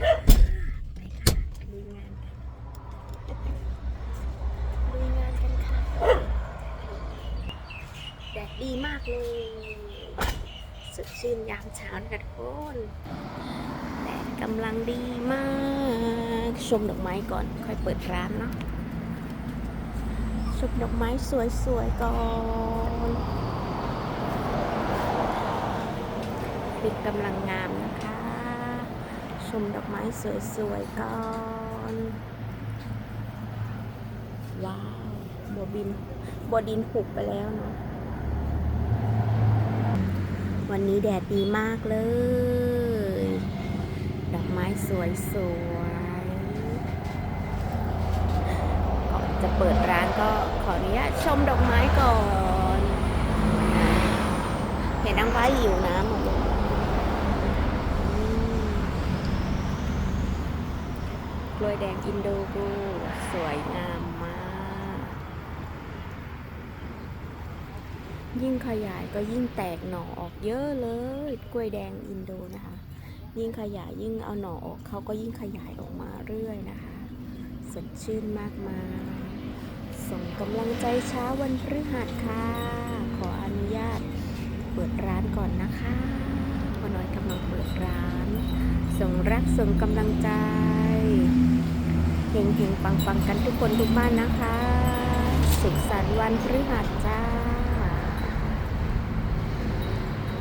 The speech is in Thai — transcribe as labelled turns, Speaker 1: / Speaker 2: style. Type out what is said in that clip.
Speaker 1: แดดดีมากเลยสดชื่นยามเช้านะคทุกคนแดดกำลังดีมาก ชมดอกไม้ก่อน ค่อยเปิดร้านเนาะชมดอกไม้สวยๆก่อนปิดกำลังงามนะคะ ชมดอกไม้สวยๆก่อน ว้าวบัวบินบัวดินหุบไปแล้วเนาะวันนี้แดดดีมากเลย ดอกไม้สวยๆก่อนจะเปิดร้านก็ขออนุญาตชมดอกไม้ก่อน เห็นนางฟ้าหิวน้ำหมดเลยอืม กล้วยแดงอินโดกูสวยงามมาก ยิ่งขยายก็ยิ่งแตกหน่อออกเยอะเลย กล้วยแดงอินโดนะคะ ยิ่งขยายยิ่งเอาหน่อออกเขาก็ยิ่งขยายออกมาเรื่อยนะคะ สดชื่นมากมายส่งกำลังใจเช้าวันพฤหัสค่ะ ขออนุญาตเปิดร้านก่อนนะคะพอน้อยกำลังเปิดร้าน ส่งรักส่งกำลังใจ เฮงเฮงปังปังๆกันทุกคนทุกบ้านนะคะ สุขสันต์วันพฤหัสจ้า